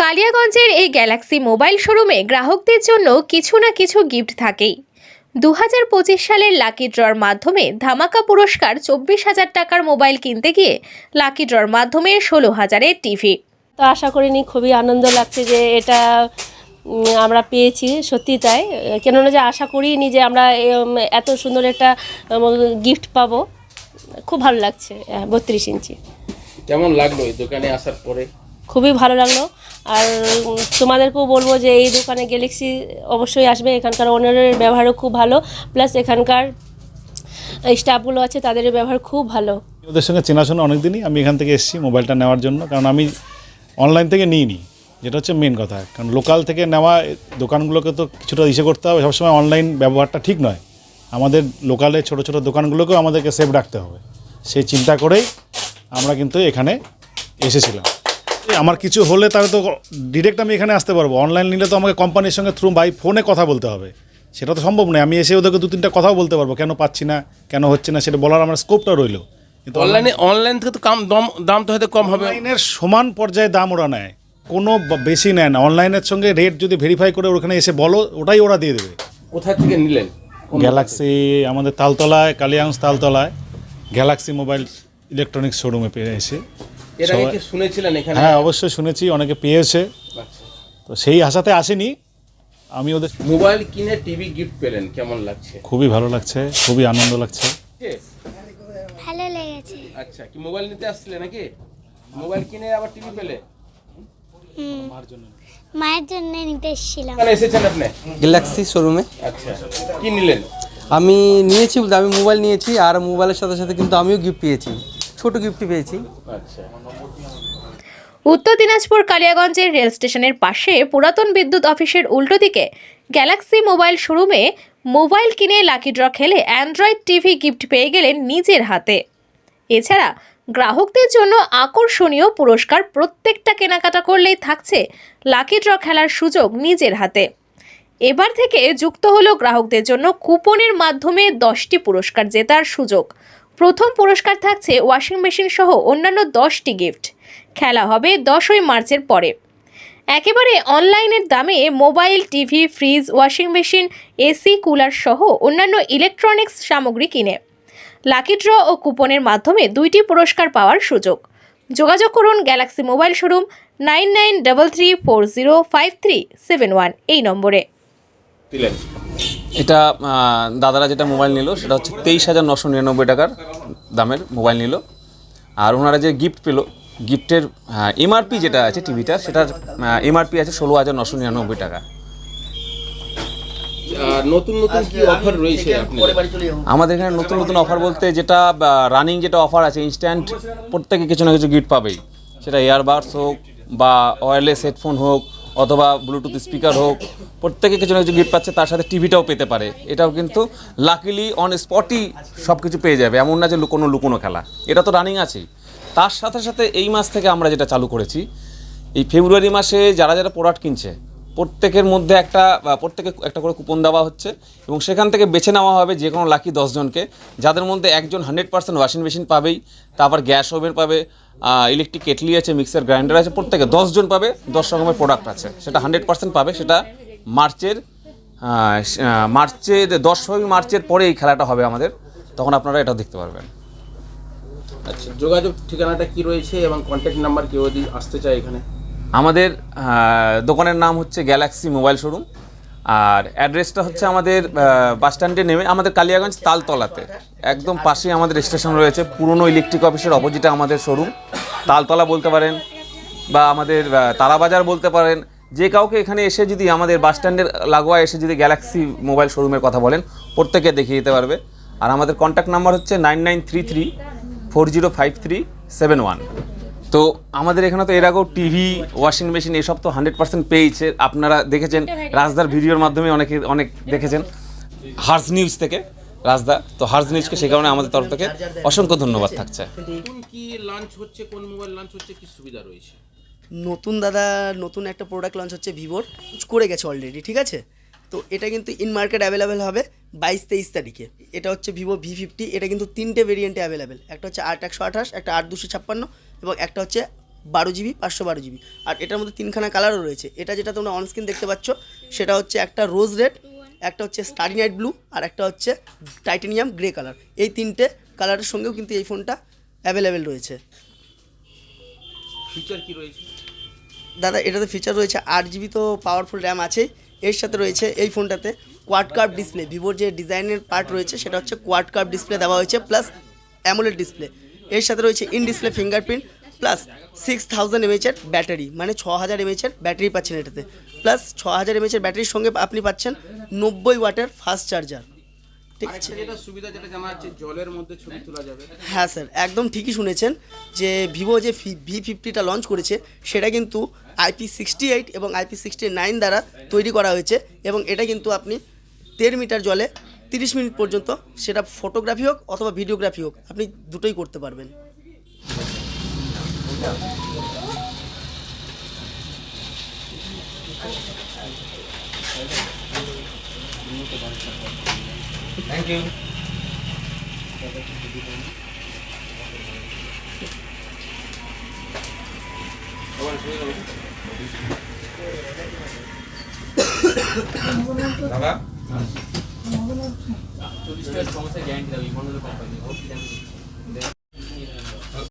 কালিয়াগঞ্জের এই Galaxy mobile শোরুমে গ্রাহকদের জন্য কিছু না কিছু গিফট থাকেই। দু হাজার পঁচিশ সালের লাকি ড্রর মাধ্যমে ধামাকা পুরস্কার চব্বিশ হাজার টাকার মোবাইল কিনতে গিয়ে লাকি ড্রর মাধ্যমে ষোলো হাজারের টিভি। তো আশা করিনি খুবই আনন্দ লাগছে যে এটা আমরা পেয়েছি সত্যি তাই। কেননা যে আশা করিনি যে আমরা এত সুন্দর একটা গিফট পাবো। খুব ভালো লাগছে বত্রিশ ইঞ্চি। কেমন লাগল এই দোকানে আসার পরে? খুবই ভালো লাগল। আর তোমাদেরকেও বলব যে এই দোকানে গ্যালাক্সি অবশ্যই আসবে। এখানকার ওনারের ব্যবহারও খুব ভালো। প্লাস এখানকার স্টাফগুলো আছে তাদের ব্যবহার খুব ভালো। ওদের সঙ্গে চেনাশোনা অনেক দিনই আমি এখান থেকে এসেছি মোবাইলটা নেওয়ার জন্য। কারণ আমি অনলাইন থেকে নিইনি। যেটা হচ্ছে মেন কথা। কারণ লোকাল থেকে নেওয়া দোকানগুলোকে তো কিছুটা ইসে করতে হবে। সবসময় অনলাইন ব্যবহারটা ঠিক নয়। আমাদের লোকালে ছোট ছোট দোকানগুলোকেও আমাদেরকে সেফ রাখতে হবে। সেই চিন্তা করেই আমরা কিন্তু এখানে এসেছিলাম। আমার কিছু হলে তাহলে তো ডিরেক্ট আমি এখানে আসতে পারব। অনলাইন নিলে তো আমাকে কোম্পানির সঙ্গে থ্রু বাই ফোনে কথা বলতে হবে। সেটা তো সম্ভব নয়। আমি এসে ওদেরকে দু তিনটা কথাও বলতে পারব কেন পাচ্ছি না কেন হচ্ছে না সেটা বলার আমার স্কোপটা রইল। কিন্তু অনলাইনে অনলাইন থেকে তো কম দাম দাম তো হয়তো কম হবে। অনলাইনের সমান পর্যায়ে দাম ওরা নেয়। কোনো বেশি নেয় না। অনলাইনের সঙ্গে রেট যদি ভেরিফাই করে ওখানে এসে বলো ওটাই ওরা দিয়ে দেবে। কোথায় থেকে নিলেন? গ্যালাক্সি আমাদের তালতলায় কালিয়াংশ তালতলায় গ্যালাক্সি মোবাইল ইলেকট্রনিক্স শোরুমে পেয়ে এসে। এর আগে কি শুনেছিলেন এখানে? হ্যাঁ অবশ্যই শুনেছি অনেকে পেয়েছে। আচ্ছা। তো সেই আশাতে আসেনি। আমি ওদের মোবাইল কিনে টিভি গিফট পেলেন কেমন লাগছে? খুবই ভালো লাগছে খুবই আনন্দ লাগছে। ভালো লেগেছে। আচ্ছা কি মোবাইল নিতে আসছিলে নাকি? মোবাইল কিনে আবার টিভি পেলে? মায়ের জন্য নিতে এসেছিলাম। এসেছেন আপনি? গ্যালাক্সি শোরুমে আচ্ছা কি নিলেন? আমি নিয়েছি বলতে আমি মোবাইল নিয়েছি আর মোবাইলের সাথে সাথে কিন্তু আমিও গিফট পেয়েছি। ছোট গিফট পেয়েছি। আচ্ছা। উত্তর দিনাজপুর কালিয়াগঞ্জের রেল স্টেশনের পাশে পুরাতন বিদ্যুৎ অফিসের উল্টো দিকে গ্যালাক্সি মোবাইল শোরুমে মোবাইল কিনে লাকি ড্র খেলে অ্যান্ড্রয়েড টিভি গিফট পেয়ে গেলেন নিজের হাতে। এছাড়া গ্রাহকদের জন্য আকর্ষণীয় পুরস্কার প্রত্যেকটা কেনাকাটা করলেই থাকছে লাকি ড্র খেলার সুযোগ নিজের হাতে। এবার থেকে যুক্ত হলো গ্রাহকদের জন্য কুপনের মাধ্যমে দশটি পুরস্কার জেতার সুযোগ। প্রথম পুরস্কার থাকছে ওয়াশিং মেশিন সহ অন্যান্য দশটি গিফট। খেলা হবে দশই মার্চের পরে। একেবারে অনলাইনের দামে mobile, TV, fridge, washing machine, AC, cooler সহ অন্যান্য ইলেকট্রনিক্স সামগ্রী কিনে। লাকি ড্র ও কুপনের মাধ্যমে দুইটি পুরস্কার পাওয়ার সুযোগ। যোগাযোগ করুন Galaxy mobile showroom nine nine double three four zero five three seven one এই নম্বরে। এটা দাদারা যেটা মোবাইল নিল সেটা হচ্ছে তেইশ হাজার নশো নিরানব্বই টাকার দামের মোবাইল নিল। আর ওনারা যে গিফট পেল গিফটের এমআরপি যেটা আছে টিভিটা সেটার এমআরপি আছে ষোলো হাজার নশো নিরানব্বই টাকা। আর নতুন নতুন কি অফার রয়েছে আমাদের এখানে নতুন নতুন অফার বলতে যেটা রানিং যেটা অফার আছে ইনস্ট্যান্ট প্রত্যেকে কিছু না কিছু গিফট পাবেই। সেটা ইয়ারবাডস হোক বা ওয়্যারলেস হেডফোন হোক অথবা ব্লুটুথ স্পিকার হোক, প্রত্যেকে কিছু না কিছু গিফট পাচ্ছে, তার সাথে টিভিটাও পেতে পারে। এটাও কিন্তু লাকিলি অন স্পটই সব কিছু পেয়ে যাবে, এমন না যে লুকোনো লুকোনো খেলা। এটা তো রানিং আছেই। তার সাথে সাথে এই মাস থেকে আমরা যেটা চালু করেছি, এই ফেব্রুয়ারি মাসে যারা যারা প্রোডাক্ট কিনছে প্রত্যেকের মধ্যে একটা প্রত্যেকে একটা করে কুপন দেওয়া হচ্ছে এবং সেখান থেকে বেছে নেওয়া হবে যে কোনো লাকি দশজনকে, যাদের মধ্যে একজন হান্ড্রেড পার্সেন্ট ওয়াশিং মেশিন পাবেই, তারপর গ্যাস ওভেন পাবে ইলেকট্রিক কেটলি আছে, মিক্সার গ্রাইন্ডার আছে, প্রত্যেকে দশজন পাবে, দশ রকমের প্রোডাক্ট আছে। সেটা হান্ড্রেড পার্সেন্ট পাবে, সেটা মার্চের মার্চের দশই মার্চের পরে এই খেলাটা হবে আমাদের, তখন আপনারা এটা দেখতে পারবেন। আচ্ছা যোগাযোগ ঠিকানাটা কি রয়েছে এবং কন্ট্যাক্ট নাম্বার কেউ যদি আসতে চায় এখানে? আমাদের দোকানের নাম হচ্ছে গ্যালাক্সি মোবাইল শোরুম আর অ্যাড্রেসটা হচ্ছে আমাদের বাস স্ট্যান্ডে নেমে আমাদের কালিয়াগঞ্জ তালতলাতে। একদম পাশেই আমাদের স্টেশন রয়েছে, পুরনো ইলেকট্রিক অফিসের অপোজিটে আমাদের শোরুম তালতলা বলতে পারেন বা আমাদের তারাবাজার বলতে পারেন। যে কাউকে এখানে এসে যদি আমাদের বাস স্ট্যান্ডের লাগোয়া এসে যদি গ্যালাক্সি মোবাইল শোরুমের কথা বলেন, প্রত্যেকে দেখিয়ে দিতে পারবে। আর আমাদের কন্ট্যাক্ট নাম্বার হচ্ছে nine nine three three four zero five three seven one তো আমাদের এখানে তো এর আগেও টিভি ওয়াশিং মেশিন এসব তো হান্ড্রেড পার্সেন্ট পেয়েছে আপনারা দেখেছেন রাজদার ভিডিওর মাধ্যমে অনেকে অনেক দেখেছেন। হার্স নিউজ থেকে রাজদা তো হার্স নিউজকে সে কারণে আমাদের তরফ থেকে অসংখ্য ধন্যবাদ থাকছে। কোন কি লাঞ্চ হচ্ছে কোন মোবাইল লাঞ্চ হচ্ছে কি সুবিধা রয়েছে? নতুন দাদা নতুন একটা প্রোডাক্ট লঞ্চ হচ্ছে ভিভোর করে গেছে অলরেডি ঠিক আছে? তো এটা কিন্তু ইন মার্কেট অ্যাভেলেবেল হবে বাইশ তেইশ তারিখে। এটা হচ্ছে ভিভো ভি ফিফটি এটা কিন্তু তিনটে ভেরিয়েন্টে অ্যাভেলেবেল একটা হচ্ছে আট একশো আঠাশ একটা আট দুশো ছাপ্পান্ন এবং একটা হচ্ছে বারো জিবি পাঁচশো বারো জিবি। আর এটার মধ্যে তিনখানা কালারও রয়েছে। এটা যেটা তোমরা অনস্ক্রিন দেখতে পাচ্ছ সেটা হচ্ছে একটা রোজ রেড একটা হচ্ছে স্টারি নাইট ব্লু আর একটা হচ্ছে টাইটেনিয়াম গ্রে কালার এই তিনটে কালারের সঙ্গেও কিন্তু এই ফোনটা অ্যাভেলেবেল রয়েছে। ফিচার কি রয়েছে? দাদা এটাতে ফিচার রয়েছে আট জিবি তো পাওয়ারফুল র্যাম আছেই। এর সাথে রয়েছে এই ফোনটাতে কোয়াড কার্ভ ডিসপ্লে ভিভোর যে ডিজাইনের পার্ট রয়েছে সেটা হচ্ছে কোয়াড কার্ভ ডিসপ্লে দেওয়া হয়েছে প্লাস অ্যামোলেড ডিসপ্লে এর সাথে রয়েছে in display fingerprint plus six thousand এমএচের battery মানে ছ হাজার এমএচের ব্যাটারি পাচ্ছেন এটাতে। প্লাস ছ হাজার এমএচের ব্যাটারির সঙ্গে আপনি পাচ্ছেন নব্বই ওয়াটের ফাস্ট চার্জার ঠিক আছে? সুবিধা যেটা জানা যাচ্ছে জলের মধ্যে ছবি তোলা যাবে। হ্যাঁ স্যার একদম ঠিকই শুনেছেন যে ভিভো যে ভি ফিফটিটা লঞ্চ করেছে সেটা কিন্তু আইপি সিক্সটি এইট এবং আইপি সিক্সটি নাইন দ্বারা তৈরি করা হয়েছে এবং এটা কিন্তু আপনি দেড় মিটার জলে তিরিশ মিনিট পর্যন্ত সেটা ফটোগ্রাফি হোক অথবা ভিডিওগ্রাফি হোক আপনি দুটোই করতে পারবেন। চল্লিশ টাকার সমস্যা গ্যারান্টি দেবো ইমন কোম্পানি